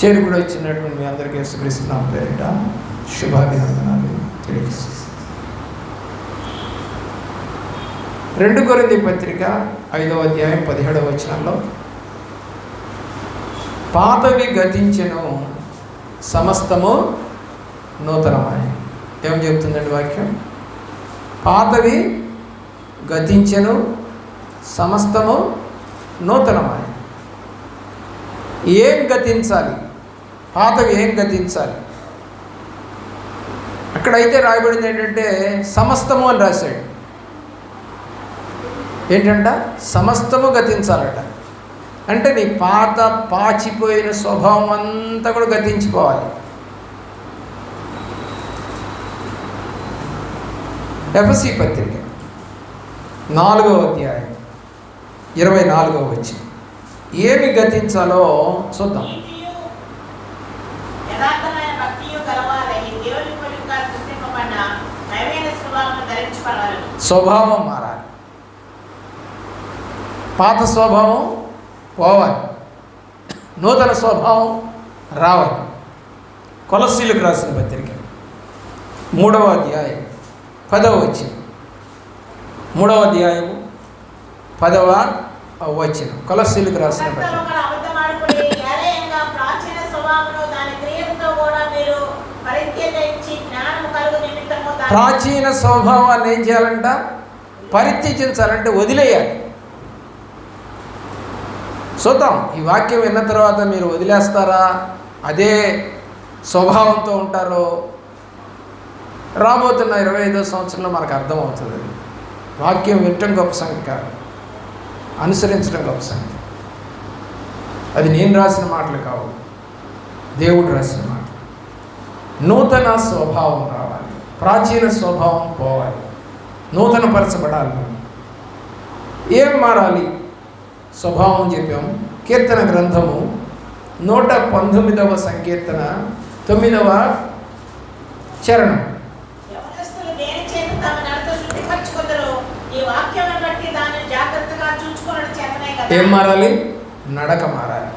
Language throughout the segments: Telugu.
చేరు కూడా ఇచ్చినటువంటి మీ అందరికీ స్మరిస్తున్నాం పేరిట శుభాభినందనాలు తెలియజేస్తాను రెండు కొరింది పత్రిక ఐదవ అధ్యాయం పదిహేడవ వచనంలో పాతవి గతించెను సమస్తము నూతనమని ఏం చెప్తుందండి వాక్యం? పాతవి గతించెను సమస్తము నూతనమని ఏం గతించాలి? పాతవి ఏం గతించాలి? అక్కడైతే రాయబడింది ఏంటంటే సమస్తము అని రాశాడు. ఏంటంట? సమస్తము గతించాలట. అంటే నీ పాత పాచిపోయిన స్వభావం అంతా కూడా గతించిపోవాలి. ఎఫ్సి పత్రిక నాలుగవ అధ్యాయం ఇరవై నాలుగవ వచ్చి ఏమి గతించాలో చూద్దాం. స్వభావం మారాలి. పాత స్వభావం పోవాలి. నూతన స్వభావం రావాలి. కొలసీలకు రాసిన పత్రిక. మూడవ అధ్యాయం పదవ వచ్చిన మూడవ అధ్యాయము పదవ వచ్చిన కొలసీలకు రాసిన పత్రిక ఒకరు అబద్ధమాడుకుని ఏలయంగా ప్రాచీన స్వభావమును దాని క్రియలతో కూడా మీరు పరిత్యజించి జ్ఞానము కలుగు నిమిత్తము దాని ప్రాచీన స్వభావాన్ని ఏం చేయాలంట? పరిత్యజించాలంటే వదిలేయాలి. చూద్దాం ఈ వాక్యం విన్న తర్వాత మీరు వదిలేస్తారా? అదే స్వభావంతో ఉంటారో? రాబోతున్న ఇరవై ఐదో సంవత్సరంలో మనకు అర్థమవుతుంది. అది. వాక్యం వినటం గొప్ప సంగతి కాదు. అనుసరించడం గొప్ప సంగతి. అది నేను రాసిన మాటలు కావు. దేవుడు రాసిన మాటలు. నూతన స్వభావం రావు ప్రాచీన స్వభావం పోవాలి. నూతన పరచబడాలి ఏం మారాలి? స్వభావం చెప్పాం. కీర్తన గ్రంథము నూట పంతొమ్మిదవ సంకీర్తన తొమ్మిదవ చరణం. ఈ ఏం మారాలి? నడక మారాలి.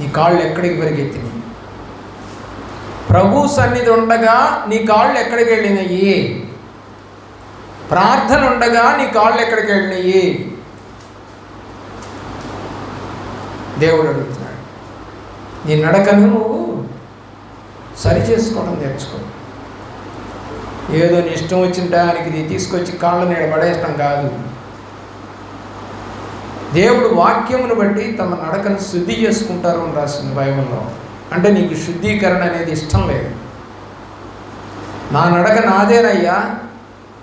నీ కాళ్ళు ఎక్కడికి పరిగెత్తినాయి? ప్రభు సన్నిధి ఉండగా నీ కాళ్ళు ఎక్కడికి వెళ్ళినాయి ప్రార్థన ఉండగా నీ కాళ్ళు ఎక్కడికి వెళ్ళినాయి దేవుడు అడుగుతున్నాడు నీ నడకను నువ్వు సరి చేసుకోవడం నేర్చుకో. ఏదో నీ ఇష్టం వచ్చిన టయానికి ఇది తీసుకొచ్చి కాళ్ళు నీడ పడేయటం కాదు. దేవుడు వాక్యమును బట్టి తమ నడకను శుద్ధి చేసుకుంటారు అని రాసింది బైబిల్లో. అంటే నీకు శుద్ధీకరణ అనేది ఇష్టం లేదు. నా నడక నాదేనయ్యా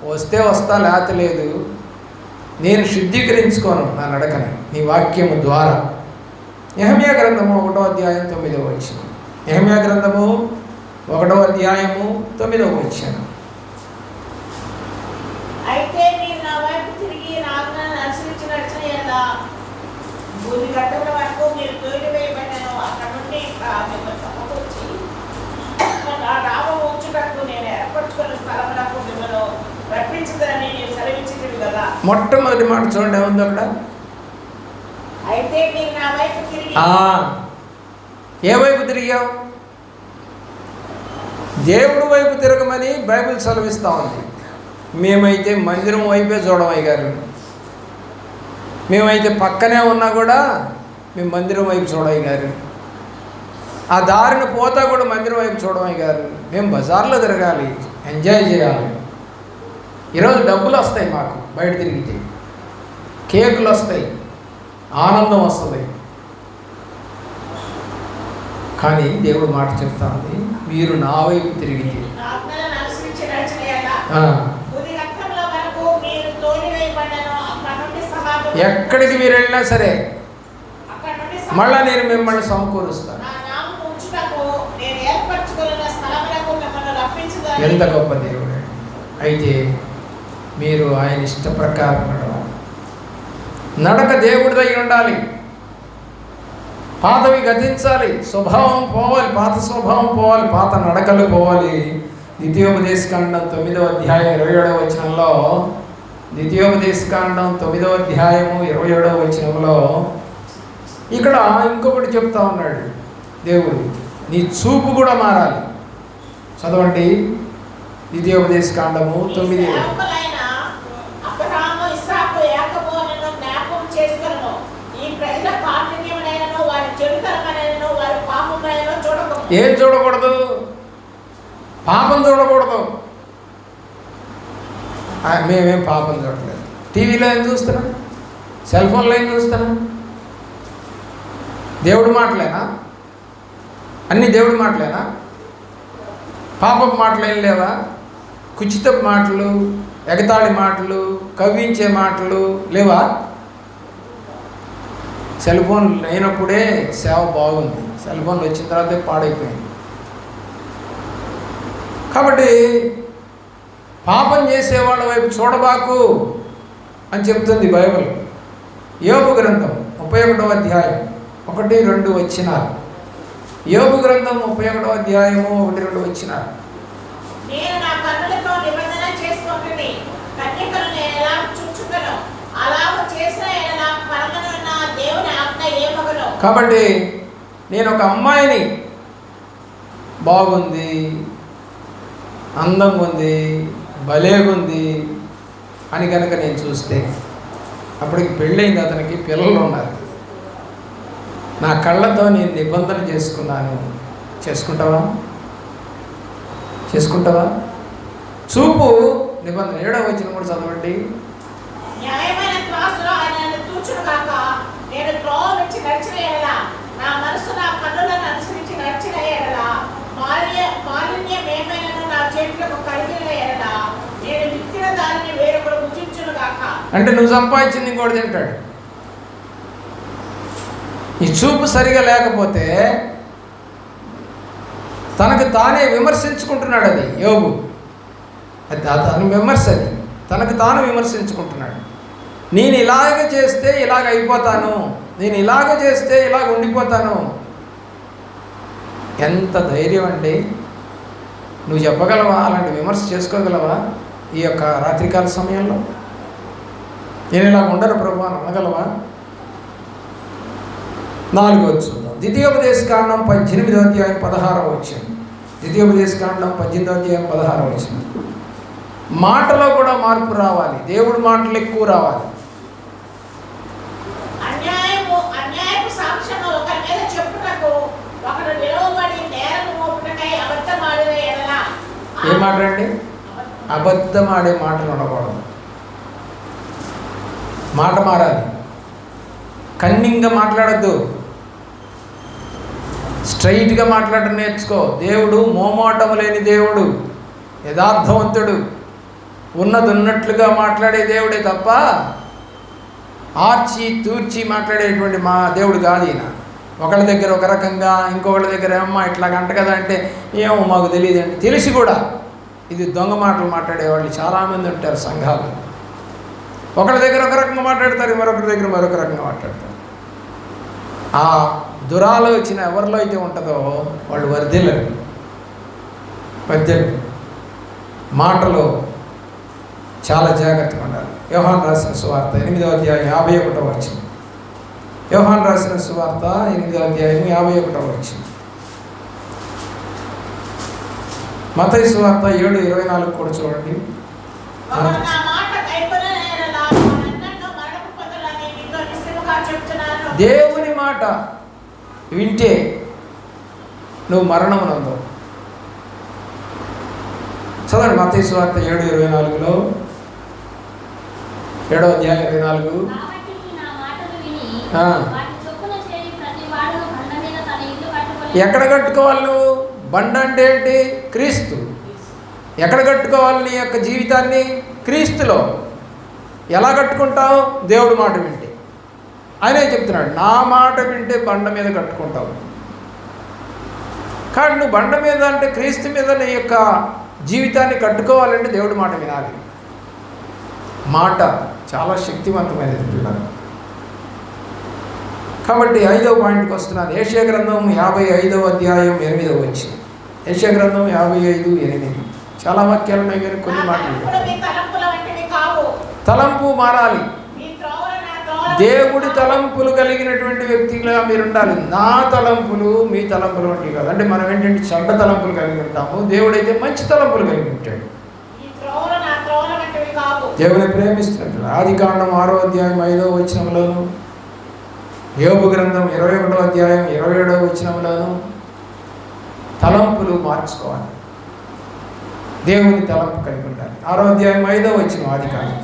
వస్తే వస్తా లేత లేదు. నేను శుద్ధీకరించుకోను నా నడకని నీ వాక్యము ద్వారా. యహమ్యా గ్రంథము ఒకటో అధ్యాయం తొమ్మిదవ వచ్చిన యహమ్యా గ్రంథము ఒకటో అధ్యాయము తొమ్మిదవ వచ్చిన అయితే మీరు నా వైపు తిరిగి రాజ్ఞాన్ని అనుసరించి నడిచిన ఎలా భూమి గడ్డల వరకు మీరు తోలి వేయబడినాను అక్కడ నుండి ఆ మిమ్మల్ని సమకూర్చి నా నామం ఉంచుటకు నేను ఏర్పరచుకున్న స్థలములకు మిమ్మల్ని రప్పించదని నేను సెలవించింది కదా మొట్టమొదటి మాట చూడండి ఏముంది అక్కడ? ఏ వైపు తిరిగావు? దేవుడు వైపు తిరగమని బైబిల్ సెలవిస్తూ ఉంది. మేమైతే మందిరం వైపే చూడమయ్య గారు. మేమైతే పక్కనే ఉన్నా కూడా మేము మందిరం వైపు చూడయ్య గారు. ఆ దారిన పోతా కూడా మందిరం వైపు చూడమయ్య గారు. మేము బజార్లో తిరగాలి. ఎంజాయ్ చేయాలి. ఈరోజు డబ్బులు వస్తాయి మాకు బయట తిరిగితే. కేకులు వస్తాయి ఆనందం వస్తుంది. కానీ దేవుడు మాట చెప్తా ఉంది మీరు నా వైపు సమాధి ఎక్కడికి మీరు వెళ్ళినా సరే మళ్ళా నేను మిమ్మల్ని సమకూరుస్తాను ఎంత గొప్ప దేవుడు. అయితే మీరు ఆయన ఇష్ట ప్రకారం నడవాలి. నడక దేవుడిదై ఉండాలి. పాతవి గతించాలి. స్వభావం పోవాలి. పాత స్వభావం పోవాలి. పాత నడకలు పోవాలి. ద్వితీయోపదేశకాండం తొమ్మిదవ అధ్యాయం ఇరవై ఏడవ వచనంలో ద్వితీయోపదేశకాండం తొమ్మిదవ అధ్యాయము ఇరవై ఏడవ వచనంలో ఇక్కడ ఇంకొకటి చెప్తా ఉన్నాడు దేవుడు. నీ చూపు కూడా మారాలి. చదవండి. ద్వితీయోపదేశ కాండము తొమ్మిది. ఏం చూడకూడదు? పాపం చూడకూడదు. మేమేం పాపం చూడలేదు టీవీలో ఏం చూస్తున్నాం? సెల్ ఫోన్లో ఏం చూస్తున్నాం? దేవుడి మాటలేనా? అన్ని దేవుడి మాటలేనా? పాపపు మాటలు లేవా? కుచిత మాటలు ఎగతాళి మాటలు కవ్వించే మాటలు లేవా? సెల్ ఫోన్ లేనప్పుడే సేవ బాగుంది. సెల్ ఫోన్లు వచ్చిన తర్వాతే పాడైపోయింది. కాబట్టి పాపం చేసేవాళ్ళ వైపు చూడబాకు అని చెప్తుంది బైబిల్. యోగు గ్రంథం ముప్పై ఒకటో అధ్యాయం ఒకటి రెండు వచ్చినారు. యోగు గ్రంథం ముప్పై ఒకటో అధ్యాయము ఒకటి రెండు వచ్చినారు నేను నా కన్నులతో నిబంధన చేసుకుంటుని కన్యకను నేను ఎలా చూచుకను అలాగ చేసిన ఎడల పరమనున్న దేవుని ఆజ్ఞ ఏమగను కాబట్టి నేను ఒక అమ్మాయిని. బాగుంది. అందంగా ఉంది. భలేగుంది అని కనుక నేను చూస్తే అప్పటికి పెళ్ళైంది అతనికి పిల్లలు ఉన్నారు. నా కళ్ళతో నేను నిబంధన చేసుకున్నాను. చేసుకుంటావా? చేసుకుంటావా? చూపు నిబంధన. ఏడవ వచ్చిన కూడా చదవండి. నేను త్రోవ నుంచి నడిచిన ఎడల నా మనసు నా కన్నులను అనుసరించి నడిచిన ఎడల మాలిన్య మాలిన్యం ఏమైనా నా చేతులకు కలిగిన ఎడల నేను విత్తిన దానిని వేరొకడు భుజించును కాక అంటే నువ్వు సంపాదించింది ఇంకోటి తింటాడు. ఈ చూపు సరిగా లేకపోతే తనకు తానే విమర్శించుకుంటున్నాడు అది యోగు అది తను విమర్శ అది. తనకు తాను విమర్శించుకుంటున్నాడు. నేను ఇలాగ చేస్తే ఇలాగ అయిపోతాను. నేను ఇలాగ చేస్తే ఇలాగ ఉండిపోతాను. ఎంత ధైర్యం అండి. నువ్వు చెప్పగలవా? అలాంటి విమర్శ చేసుకోగలవా? ఈ యొక్క రాత్రికాల సమయంలో? నేను ఇలా ఉండను ప్రభు అని అనగలవా? నాలుగో చూద్దాం. ద్వితీయోపదేశ కాండం పద్దెనిమిదో అధ్యాయం పదహారవ వచ్చింది ద్వితీయోపదేశ కాండం పద్దెనిమిదో అధ్యాయం పదహారవ వచ్చింది మాటలో కూడా మార్పు రావాలి. దేవుడి మాటలు ఎక్కువ రావాలి. ఏం మాట్లాడండి అబద్ధం ఆడే మాటలు ఉండకూడదు. మాట మారాలి. కన్నింగ్గా మాట్లాడద్దు. స్ట్రైట్గా మాట్లాడడం నేర్చుకో. దేవుడు మోమోటం లేని దేవుడు యథార్థవంతుడు ఉన్నది ఉన్నట్లుగా మాట్లాడే దేవుడే తప్ప ఆర్చి తూర్చి మాట్లాడేటువంటి మా దేవుడు కాదు ఈయన. ఒకళ్ళ దగ్గర ఒక రకంగా ఇంకొకళ్ళ దగ్గర ఏమమ్మా ఇట్లా అంట కదా అంటే ఏమో మాకు తెలియదు అంటే తెలిసి కూడా ఇది దొంగ మాటలు మాట్లాడేవాళ్ళు చాలామంది ఉంటారు సంఘాలు. ఒకరి దగ్గర ఒక రకంగా మాట్లాడతారు మరొకరి దగ్గర మరొక రకంగా మాట్లాడతారు. ఆ దురాలోచన ఎవరిలో అయితే ఉంటుందో వాళ్ళు వర్ధిల్లరు. వర్ధిల్లరు. మాటలో చాలా జాగ్రత్తగా ఉండాలి. యోహాన్ రాసిన సువార్త ఎనిమిదవ అధ్యాయం యాభై ఒకటో వచ్చింది యోహాన్ రాసిన సువార్త ఎనిమిదవ అధ్యాయం యాభై ఒకటో వచ్చింది మతై సువార్త ఏడు ఇరవై నాలుగు కూడా చూడండి. దేవుని మాట వింటే నువ్వు మరణమునందవు చదవండి మతై సువార్త ఏడు ఇరవై నాలుగులో. ఏడో అధ్యాయం ఇరవై నాలుగు. ఎక్కడ కట్టుకోవాలి నువ్వు? బండ అంటే ఏంటి? క్రీస్తు. ఎక్కడ కట్టుకోవాలి నీ యొక్క జీవితాన్ని? క్రీస్తులో. ఎలా కట్టుకుంటావు? దేవుడి మాట వింటే. ఆయనే చెప్తున్నాడు నా మాట వింటే బండ మీద కట్టుకుంటావు. కానీ నువ్వు బండ మీద అంటే క్రీస్తు మీద నీ యొక్క జీవితాన్ని కట్టుకోవాలంటే దేవుడి మాట వినాలి. మాట చాలా శక్తివంతమైనది పిల్లలు. కాబట్టి ఐదవ పాయింట్కి వస్తున్నాను. ఏషియా గ్రంథం యాభై ఐదవ అధ్యాయం ఎనిమిదవ వచ్చి ఏషియా గ్రంథం యాభై ఐదు ఎనిమిది. చాలా వాక్యాలు ఉన్నాయి కానీ కొన్ని మాటలు తలంపు మారాలి. దేవుడి తలంపులు కలిగినటువంటి వ్యక్తిగా మీరు ఉండాలి నా తలంపులు మీ తలంపులు వంటివి కాదు. అంటే మనం ఏంటంటే చెడ్డ తలంపులు కలిగి ఉంటాము. దేవుడైతే మంచి తలంపులు కలిగి ఉంటాడు. దేవుని ప్రేమిస్తున్నట్లు ఆది కాండం ఆరో అధ్యాయం ఐదో వచనంలోను యోగు గ్రంథం ఇరవై ఒకటో అధ్యాయం ఇరవై ఏడో వచనంలోను తలంపులు మార్చుకోవాలి. దేవుని తలంపు కలిగి ఉండాలి. ఆరో అధ్యాయం ఐదో వచ్చిన ఆది కేవలం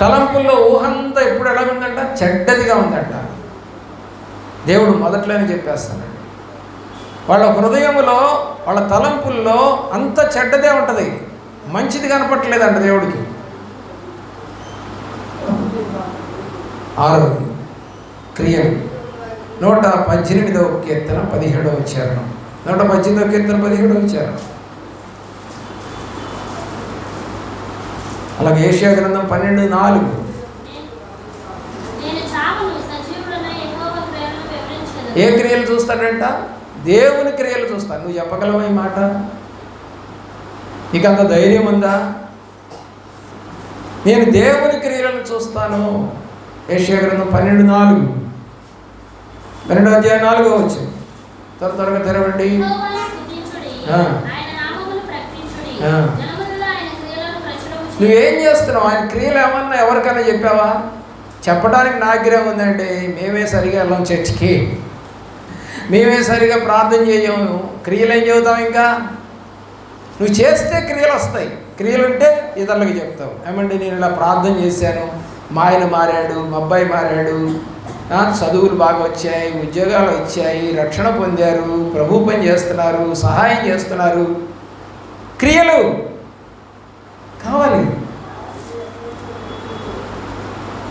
తలంపుల్లో ఊహంతా ఎప్పుడు ఎలా ఉందంట? చెడ్డదిగా ఉందంట. దేవుడు మొదట్లోనే చెప్పేస్తాడు. వాళ్ళ హృదయములో వాళ్ళ తలంపుల్లో అంత చెడ్డదే ఉంటుంది. మంచిది కనపట్లేదంట దేవుడికి. ఆరోది క్రియలు నూట పద్దెనిమిదవ కీర్తన పదిహేడవ చరణం. నూట పద్దెనిమిదవ కీర్తన పదిహేడవ చరణం. అలాగే ఏషియా గ్రంథం పన్నెండు నాలుగు. ఏ క్రియలు చూస్తాడంట? దేవుని క్రియలు చూస్తాను నువ్వు చెప్పగలవా ఈ మాట? నీకు అంత ధైర్యం ఉందా నేను దేవుని క్రియలను చూస్తాను. ఏషియా గ్రంథం పన్నెండు నాలుగు. పన్నెండు అధ్యాయం నాలుగో వచ్చు త్వర త్వరగా తెరవండి. నువ్వేం చేస్తున్నావు? ఆయన క్రియలు ఏమన్నా ఎవరికైనా చెప్పావా? చెప్పడానికి నా దగ్గరే ఉందండి మేమే సరిగా వెళ్ళాం చర్చికి. మేమే సరిగా ప్రార్థన చేయము. క్రియలు ఏం చెబుతాం ఇంకా? నువ్వు చేస్తే క్రియలు వస్తాయి. క్రియలు ఉంటే ఇతరులకు చెప్తావు. ఏమండి నేను ఇలా ప్రార్థన చేశాను. మా ఆయన మారాడు మా అబ్బాయి మారాడు. చదువులు బాగా వచ్చాయి ఉద్యోగాలు వచ్చాయి రక్షణ పొందారు ప్రభు పని చేస్తున్నారు సహాయం చేస్తున్నారు. క్రియలు కావాలి.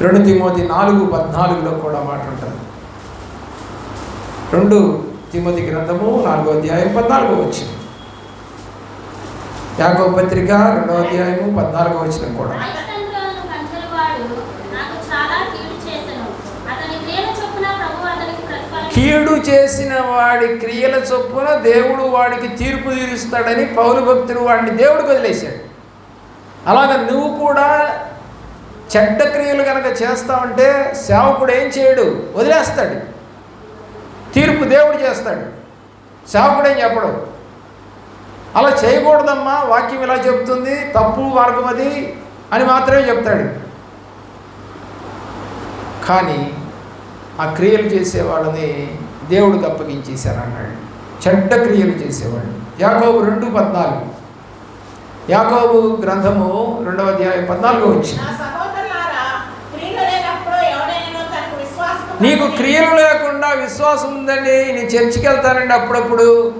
రెండు తిమోతి నాలుగు పద్నాలుగులో కూడా మాట రెండు తిమోతి గ్రంథము నాలుగో అధ్యాయం పద్నాలుగో వచ్చింది యాకో పత్రిక రెండో అధ్యాయము పద్నాలుగో వచ్చిన కూడా ఐగుప్తంలోను కంచెలవాడు నాకు చాలా కీడు చేసెను. అతని క్రియల చొప్పున ప్రభువు అతనికి ప్రతిఫలం కీడు చేసిన వాడి క్రియల చొప్పున దేవుడు వాడికి తీర్పు తీరుస్తాడని పౌరు భక్తుడు వాడిని దేవుడు వదిలేశాడు. అలాగ నువ్వు కూడా చెడ్డ క్రియలు కనుక చేస్తావంటే సేవకుడు ఏం చేయడు? వదిలేస్తాడు. తీర్పు దేవుడు చేస్తాడు. సేవకుడు ఏం చెప్పడు? అలా చేయకూడదమ్మా వాక్యం ఇలా చెప్తుంది తప్పు మార్గం అది అని మాత్రమే చెప్తాడు. కానీ ఆ క్రియలు చేసేవాళ్ళని దేవుడికి అప్పగించేశారు అన్నాడు. చెడ్డ క్రియలు చేసేవాడు. యాకోబు రెండు పద్నాలుగు. యాకోబు గ్రంథము రెండవ అధ్యాయం పద్నాలుగు వచ్చింది నీకు క్రియలు లేకుండా విశ్వాసం ఉందండి. నేను చర్చికి వెళ్తానండి అప్పుడప్పుడు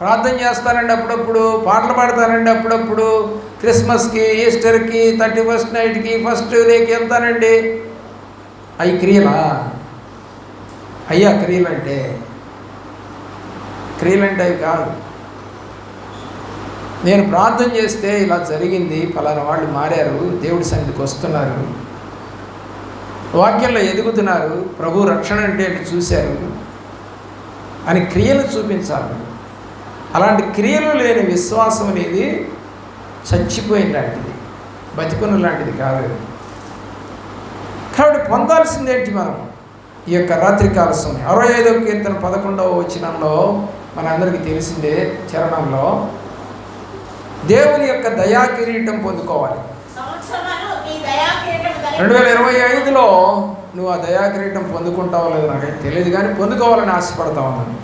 ప్రార్థన చేస్తానండి అప్పుడప్పుడు పాటలు పాడతానండి అప్పుడప్పుడు క్రిస్మస్కి ఈస్టర్కి థర్టీ ఫస్ట్ నైట్కి ఫస్ట్ డేకి వెళ్తానండి. అవి క్రియలా? అయ్యా క్రియలు అంటే? క్రియలు అంటే అవి కాదు. నేను ప్రార్థన చేస్తే ఇలా జరిగింది ఫలానా వాళ్ళు మారారు దేవుడి సన్నిధికి వస్తున్నారు. వాక్యంలో ఎదుగుతున్నారు ప్రభు రక్షణ అంటే ఏంటి చూశారు అని క్రియలు చూపించాలి. అలాంటి క్రియలు లేని విశ్వాసం అనేది చచ్చిపోయిన లాంటిది బతికున్న లాంటిది కాదు. కాబట్టి పొందాల్సింది ఏంటి మనం? ఈ యొక్క రాత్రికాల సమయం. అరవై ఐదో కీర్తన పదకొండవ వచనంలో మనందరికీ తెలిసిందే చరణంలో దేవుని యొక్క దయా కిరీటం పొందుకోవాలి. రెండు వేల ఇరవై ఐదులో నువ్వు ఆ దయా కిరీటం పొందుకుంటావో లేదో నాకైతే తెలియదు కానీ పొందుకోవాలని ఆశపడతా ఉన్నాను.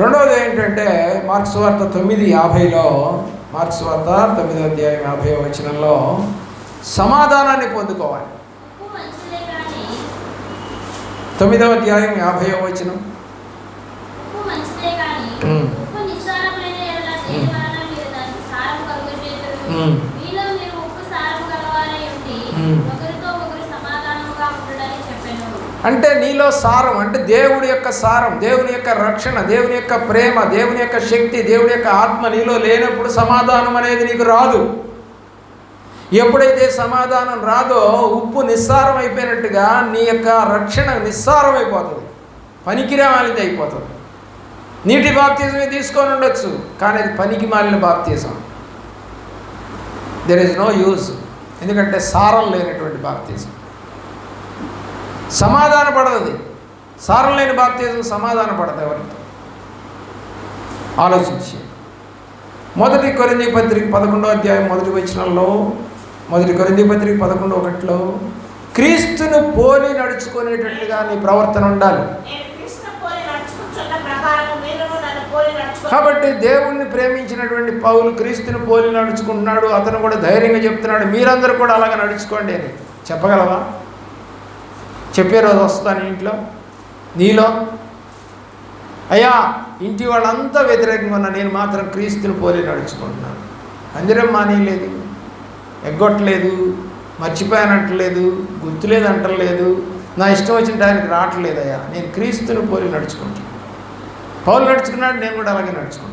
రెండవది ఏంటంటే మార్క్స్ వార్త తొమ్మిది యాభైలో మార్క్స్ వార్త తొమ్మిదో అధ్యాయం యాభై వచనంలో సమాధానాన్ని పొందుకోవాలి ఉప్పు మంచిదే కానీ తొమ్మిదవ అధ్యాయం యాభై వచనం. అంటే నీలో సారం అంటే దేవుడి యొక్క సారం దేవుని యొక్క రక్షణ దేవుని యొక్క ప్రేమ దేవుని యొక్క శక్తి దేవుని యొక్క ఆత్మ నీలో లేనప్పుడు సమాధానం అనేది నీకు రాదు. ఎప్పుడైతే సమాధానం రాదో ఉప్పు నిస్సారం అయిపోయినట్టుగా నీ యొక్క రక్షణ నిస్సారం అయిపోతుంది. పనికిరామాలిది అయిపోతుంది. నీటి బాప్తిజమే తీసుకొని ఉండొచ్చు కానీ అది పనికి మాలిన బాప్తిజం. దెర్ ఇస్ నో యూజ్ ఎందుకంటే సారం లేనటువంటి బాప్తీసం సమాధాన పడదు. సారం లేని బాప్తీసం సమాధాన పడదు ఎవరితో ఆలోచించి. మొదటి కొరింది పత్రిక పదకొండో అధ్యాయం మొదటి వచ్చినంలో మొదటి కొరింది పత్రిక పదకొండో ఒకటిలో క్రీస్తును పోలి నడుచుకునేటట్టుగా నీ ప్రవర్తన ఉండాలి. కాబట్టి దేవుణ్ణి ప్రేమించినటువంటి పౌలు క్రీస్తుని పోలి నడుచుకుంటున్నాడు. అతను కూడా ధైర్యంగా చెప్తున్నాడు మీరందరూ కూడా అలాగ నడుచుకోండి అని. చెప్పగలవా? చెప్పే రోజు వస్తాను ఇంట్లో. నీలో? అయ్యా ఇంటి వాళ్ళంతా వ్యతిరేకంగా ఉన్నా నేను మాత్రం క్రీస్తుని పోలి నడుచుకుంటున్నాను. అందరం మానేయలేదు. ఎగ్గొట్టలేదు మర్చిపోయానంటలేదు గుర్తులేదు అంటలేదు నా ఇష్టం వచ్చిన టైంకి రావట్లేదు అయ్యా నేను క్రీస్తుని పోలి నడుచుకుంటాను పౌలు నడుచుకున్నాడు నేను కూడా అలాగే నడుచుకుంటాను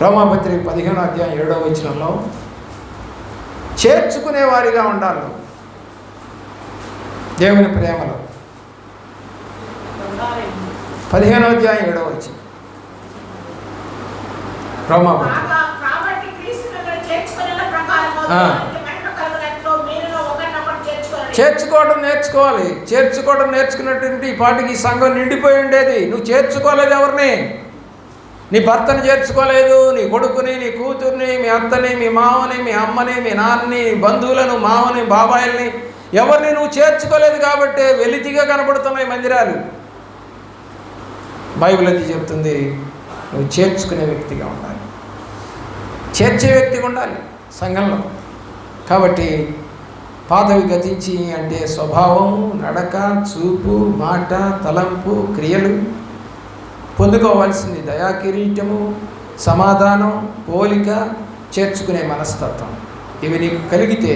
రోమాపత్రిక పదిహేను అధ్యాయం ఏడవ వచనంలో చేర్చుకునే వారిగా ఉండాలి దేవుని ప్రేమలో. పదిహేనో అధ్యాయం ఏడవ వచ్చి రోమాపత్రిక. చేర్చుకోవడం నేర్చుకోవాలి. చేర్చుకోవడం నేర్చుకున్నటువంటి ఈ పాటికి ఈ సంఘం నిండిపోయి ఉండేది. నువ్వు చేర్చుకోలేదు ఎవరిని? నీ భర్తని చేర్చుకోలేదు నీ కొడుకుని నీ కూతుర్ని మీ అత్తని మీ మామని మీ అమ్మని మీ నాన్నని బంధువులను మామని బాబాయిల్ని ఎవరిని నువ్వు చేర్చుకోలేదు కాబట్టి వెలితిగా కనబడుతున్నాయి మందిరాలు. బైబిల్ అది చెప్తుంది. నువ్వు చేర్చుకునే వ్యక్తిగా ఉండాలి. చేర్చే వ్యక్తిగా ఉండాలి. సంఘంలో కాబట్టి పాతవి గతించి అంటే స్వభావము నడక చూపు మాట తలంపు క్రియలు పొందుకోవాల్సింది దయాకిరీటము సమాధానం పోలిక చేర్చుకునే మనస్తత్వం. ఇవి నీకు కలిగితే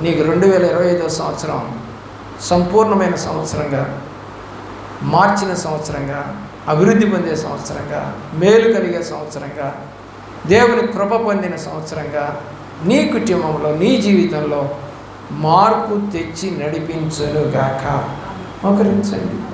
నీకు రెండు వేల ఇరవై ఐదో సంవత్సరం సంపూర్ణమైన సంవత్సరంగా మార్చిన సంవత్సరంగా అభివృద్ధి పొందే సంవత్సరంగా మేలు కలిగే సంవత్సరంగా దేవుని కృప పొందిన సంవత్సరంగా నీ కుటుంబంలో నీ జీవితంలో మార్పు తెచ్చి నడిపించునుగాక. మోకరించండి.